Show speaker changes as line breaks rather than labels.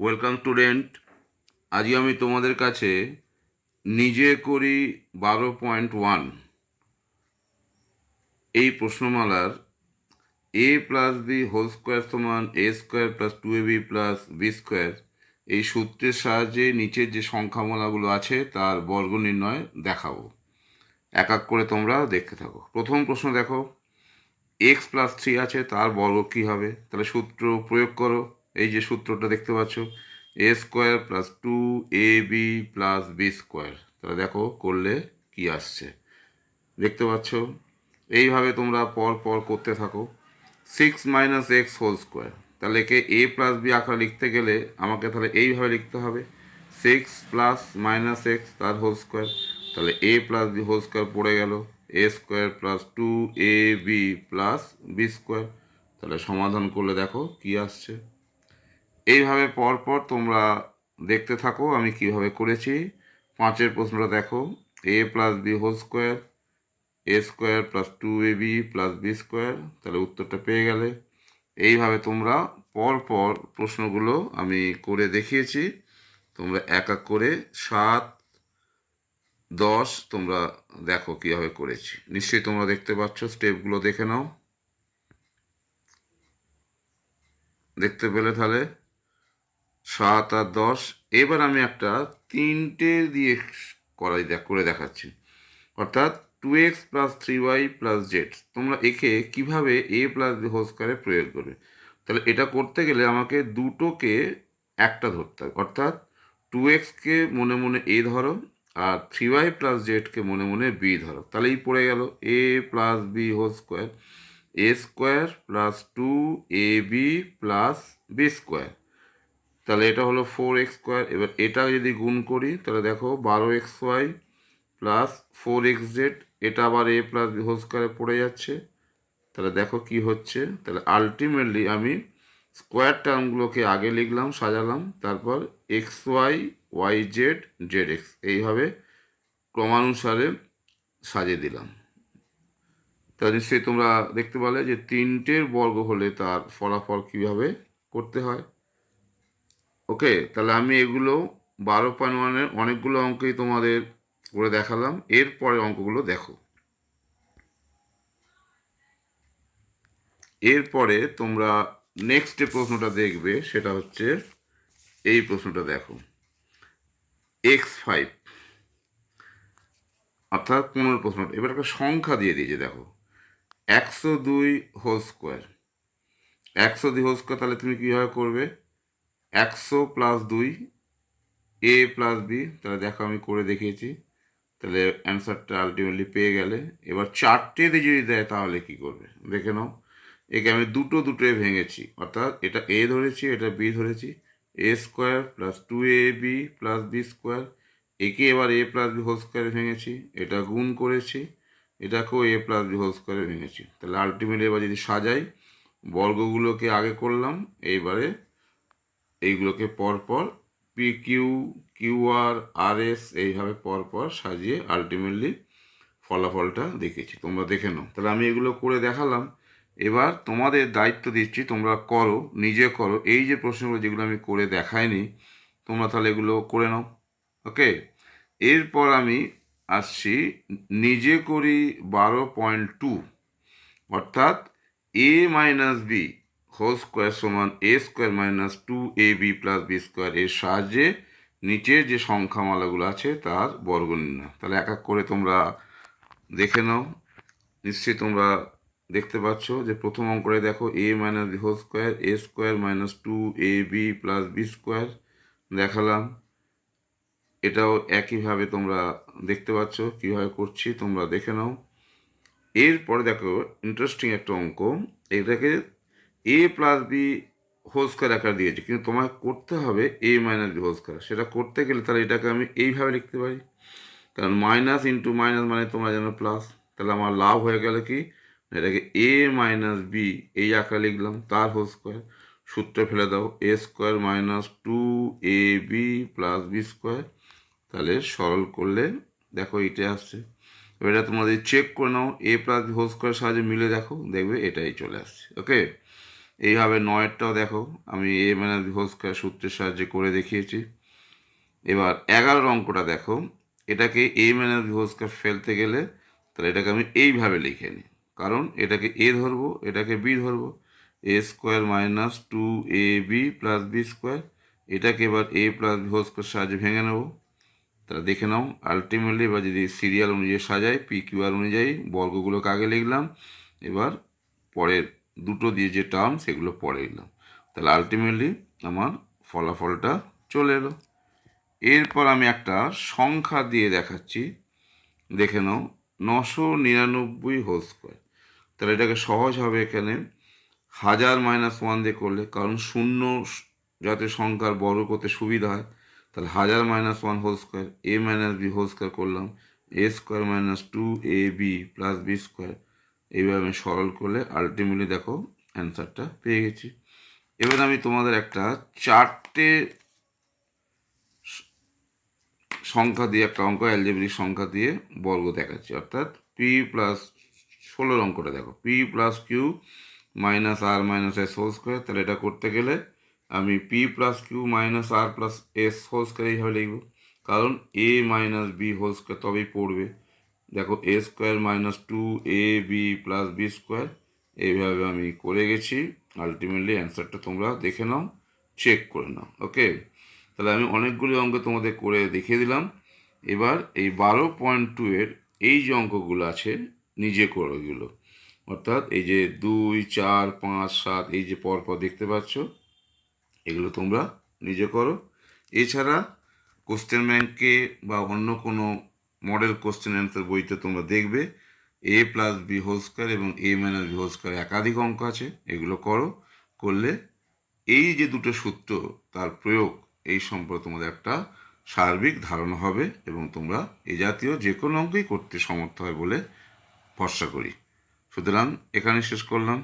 Welcome student. আজকে আমি তোমাদের কাছে নিজে করি বারো পয়েন্ট ওয়ান। এই প্রশ্নমালার A plus B whole square সমান A square plus two A B plus B square. এই সূত্রের সাহায্যে নিচের যে সংখ্যামালাগুলো আছে তার বর্গ নির্ণয় দেখাবো। এক এক করে তোমরা দেখতে থাকো। প্রথম প্রশ্ন দেখো, এক্স প্লাস থ্রি আছে, তার বর্গ কী হবে? তাহলে সূত্র প্রয়োগ করো। এই যে সূত্রটা দেখতে পাচ্ছ A square plus two A B plus B square তাহলে দেখো করলে কি আসছে। দেখতে পাচ্ছ? এইভাবে তোমরা পর পর করতে থাকো। Six minus X whole square তাহলে একে এ প্লাস বি আকারে লিখতে গেলে আমাকে তাহলে এইভাবে লিখতে হবে। সিক্স প্লাস মাইনাস এক্স তার হোল স্কোয়ার তাহলে A plus B whole square পড়ে গেল। A square plus two A B plus B square তাহলে সমাধান করলে দেখো কি আসছে। এইভাবে পরপর তোমরা দেখতে থাকো আমি কীভাবে করেছি। পাঁচের প্রশ্নটা দেখো। A plus B whole square A square plus two A B plus B square তাহলে উত্তরটা পেয়ে গেলে। এইভাবে তোমরা পর পর প্রশ্নগুলো আমি করে দেখিয়েছি। তোমরা এক এক করে সাত, দশ তোমরা দেখো কীভাবে করেছি। নিশ্চয়ই তোমরা দেখতে পাচ্ছ স্টেপগুলো দেখে নাও। দেখতে পেলে তাহলে? সাত আর দশ। এবার আমি একটা তিনটে দিয়ে করাই দেখ, করে দেখাচ্ছি। অর্থাৎ two X plus three Y plus Z তোমরা একে কীভাবে এ প্লাস বি হোল স্কোয়ারে প্রয়োগ করবে? তাহলে এটা করতে গেলে আমাকে দুটোকে একটা ধরতে হবে। অর্থাৎ টু এক্সকে মনে মনে এ ধরো আর থ্রি ওয়াই প্লাস জেডকে মনে মনে বি ধরো। তাহলে এই পড়ে গেল A plus B whole square A square plus two A B plus B square তাহলে এটা হলো ফোর এক্স স্কোয়ার এবার এটা যদি গুণ করি, তাহলে দেখো বারো X Y plus four X Z এটা আবার এ প্লাস হোল স্কোয়ারে পড়ে যাচ্ছে। তাহলে দেখো কি হচ্ছে। তাহলে আলটিমেটলি আমি স্কোয়ার টার্মগুলোকে আগে লিখলাম, সাজালাম, তারপর X Y Y Z Z X এইভাবে ক্রমানুসারে সাজিয়ে দিলাম। তা নিশ্চয়ই তোমরা দেখতে পেলে যে তিনটের বর্গ হলে তার ফলাফল কীভাবে করতে হয়। ওকে, তাহলে আমি এগুলো বারো পয়েন্ট অনেকগুলো অঙ্কই তোমাদের করে দেখালাম। এরপরে অঙ্কগুলো দেখো। এরপরে তোমরা নেক্সট যে প্রশ্নটা দেখবে, সেটা হচ্ছে এই প্রশ্নটা দেখো। এক্স ফাইভ অর্থাৎ পনেরো প্রশ্নটা এবার একটা সংখ্যা দিয়ে দিয়েছে, দেখো। একশো দুই হোল স্কোয়ার একশো দুই হোল স্কোয়ার তাহলে তুমি কীভাবে করবে? একশো প্লাস দুই এ প্লাস বি তাহলে দেখো আমি করে দেখিয়েছি। তাহলে অ্যান্সারটা আলটিমেটলি পেয়ে গেলে। এবার চারটে দিয়ে যদি দেয় তাহলে কি করবে? দেখে নাও। একে আমি দুটো দুটোয় ভেঙেছি। অর্থাৎ এটা এ ধরেছি, এটা বি ধরেছি। A square plus two A B plus B square একে এবার এ প্লাস বি হোল স্কোয়ারে ভেঙেছি। এটা গুণ করেছি। এটাকেও এ প্লাস বি হোল স্কোয়ারে ভেঙেছি। তাহলে আলটিমেটলি এবার যদি সাজাই, বর্গগুলোকে আগে করলাম, এইবারে এইগুলোকে পরপর P Q Q R R S এইভাবে পরপর সাজিয়ে আলটিমেটলি ফলাফলটা দেখেছি। তোমরা দেখে নাও। তাহলে আমি এগুলো করে দেখালাম। এবার তোমাদের দায়িত্ব দিচ্ছি, তোমরা করো, নিজে করো। এই যে প্রশ্নগুলো যেগুলো আমি করে দেখাইনি, তোমরা তাহলে এগুলো করে নাও। ওকে? এরপর আমি আসছি নিজে করি বারো পয়েন্ট টু অর্থাৎ A minus B whole square সমান A square minus two A B plus B square এর সাহায্যে নিচের যে সংখ্যামালাগুলো আছে তার বর্গ নির্ণয়। তাহলে এক এক করে তোমরা দেখে নাও। নিশ্চয়ই তোমরা দেখতে পাচ্ছ যে প্রথম অঙ্করে দেখো A minus B whole square A square minus two A B plus B square দেখালাম। এটাও একইভাবে তোমরা দেখতে পাচ্ছ, কীভাবে করছি তোমরা দেখে নাও। এরপরে দেখো ইন্টারেস্টিং একটা অঙ্ক। এটাকে A plus B whole square আকার দিয়েছে। কিন্তু তোমাকে করতে হবে A minus B whole square সেটা করতে গেলে তাহলে এটাকে আমি এইভাবে লিখতে পারি। কারণ মাইনাস ইন্টু মাইনাস মানে তোমরা জানো প্লাস তাহলে আমার লাভ হয়ে গেল কি? এটাকে এ মাইনাস বি এই আকারে লিখলাম, তার হোল স্কোয়ার সূত্র ফেলে দাও A square minus two A B plus B square তাহলে সরল করলে, দেখো এইটা আসছে। এটা যদি চেক করে নাও এ প্লাস হোল স্কোয়ার সাহায্যে মিলে দেখো, দেখবে এটাই চলে আসছে। ওকে এইভাবে নয়েরটাও দেখো, আমি A minus B whole square সূত্রের সাহায্যে করে দেখিয়েছি। এবার এগারোর অঙ্কটা দেখো, এটাকে A minus B whole square ফেলতে গেলে তাহলে এটাকে আমি এইভাবে লিখে নিই। কারণ এটাকে এ ধরবো, এটাকে বি ধরবো, A square minus two A B plus B square, এটাকে এবার A plus B whole square সাহায্যে ভেঙে নেব। তাহলে দেখে নাও আলটিমেটলি এবার যদি সিরিয়াল অনুযায়ী সাজাই পি কিউআর অনুযায়ী বর্গগুলোকে আগে লিখলাম, এবার পরের দুটো দিয়ে যে টার্ম সেগুলো পরে লিখলাম তাহলে আলটিমেটলি আমার ফলাফলটা চলে এলো। এরপর আমি একটা সংখ্যা দিয়ে দেখাচ্ছি। দেখে নাও, নশো নিরানব্বই হোল স্কোয়ার তাহলে এটাকে সহজ হবে এখানে। হাজার মাইনাস ওয়ান দিয়ে করলে, কারণ শূন্য যাতে সংখ্যার বড় করতে সুবিধা হয়, তাহলে হাজার minus one whole square A minus B whole square করলাম। A square minus two A B plus B square এইভাবে আমি সরল করলে আলটিমেটলি দেখো অ্যান্সারটা পেয়ে গেছি। এবার আমি তোমাদের একটা চারটে সংখ্যা দিয়ে, একটা অঙ্ক অ্যালজেব্রিক সংখ্যা দিয়ে বর্গ দেখাচ্ছি। অর্থাৎ পি প্লাস ষোলোর অঙ্কটা দেখো। P plus Q minus R minus S whole square তাহলে এটা করতে গেলে আমি P plus Q minus R plus S whole square এইভাবে লিখব। কারণ A minus B whole square তবেই পড়বে। দেখো A square minus two A B plus B square এইভাবে আমি করে গেছি। আলটিমেটলি অ্যান্সারটা তোমরা দেখে নাও চেক করে নাও ওকে তাহলে আমি অনেকগুলি অঙ্ক তোমাদের করে দেখিয়ে দিলাম। এবার এই বারো পয়েন্ট টু এর এই যে অঙ্কগুলো আছে, নিজে করো এগুলো অর্থাৎ এই যে দুই, চার, পাঁচ, সাত, এই যে পরপর দেখতে পাচ্ছ, এগুলো তোমরা নিজে করো। এছাড়া কোশ্চেন ব্যাংকে বা অন্য কোনো মডেল কোশ্চেন অ্যান্সার বইতে তোমরা দেখবে A plus B whole square এবং A minus B whole square একাধিক অঙ্ক আছে, এগুলো করো, করলে এই যে দুটো সূত্র তার প্রয়োগ, এই সম্পর্কে তোমাদের একটা সার্বিক ধারণা হবে এবং তোমরা এ জাতীয় যে কোনো অঙ্কই করতে সমর্থ হয় বলে ভরসা করি। সুতরাং এখানে শেষ করলাম।